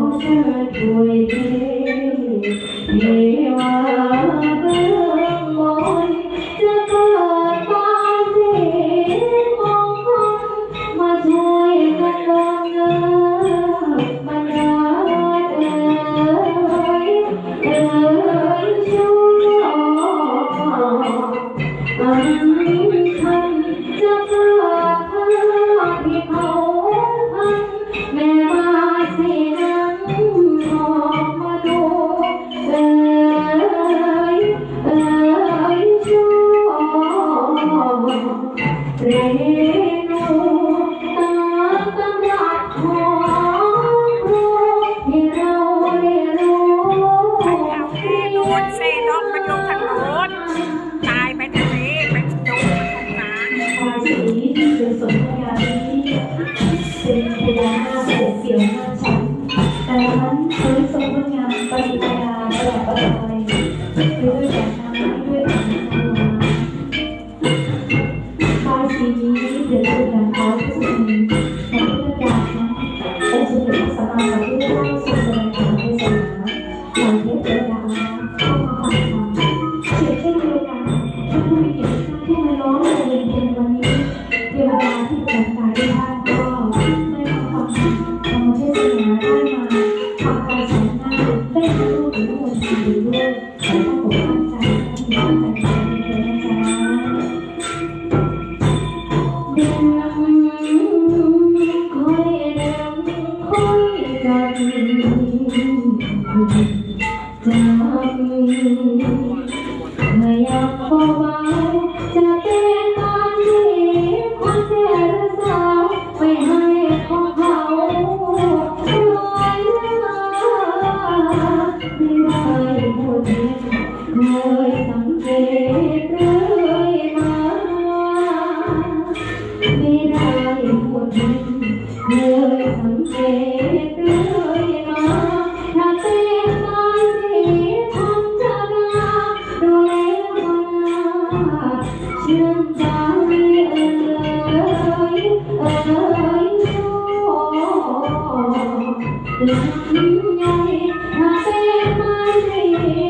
cho chuồi thế 我有要抱 I see my you.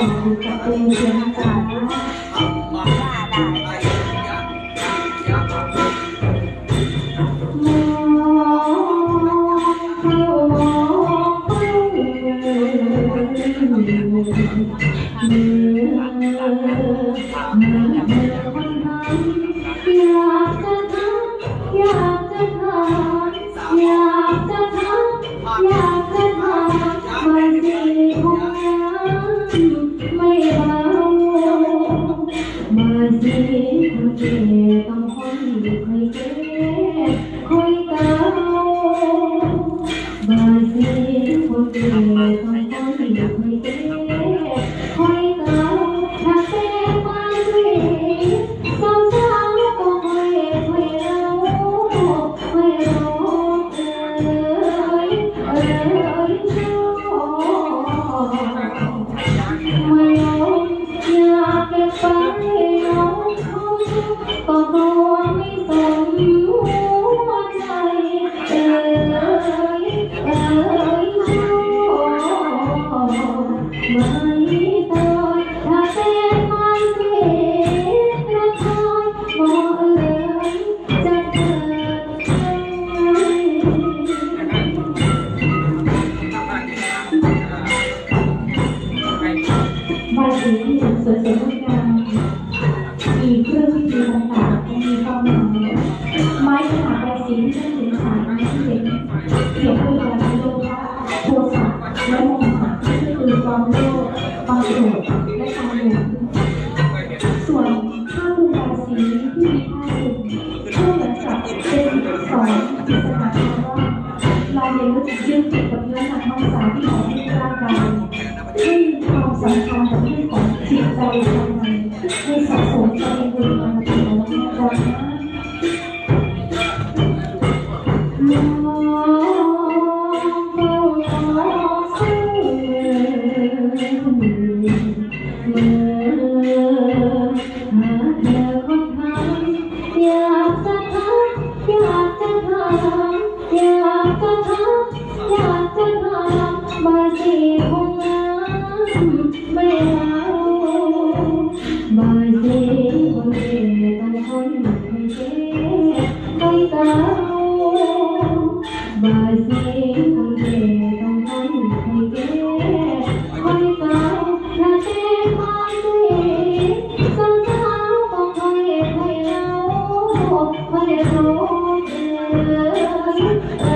Untuk. Ini yang. มีทำไมมีจบุญมาถึงแล้วนะจ๊ะอยากจะถามอยากจะถาอยาก ว่ายวรู้เธอ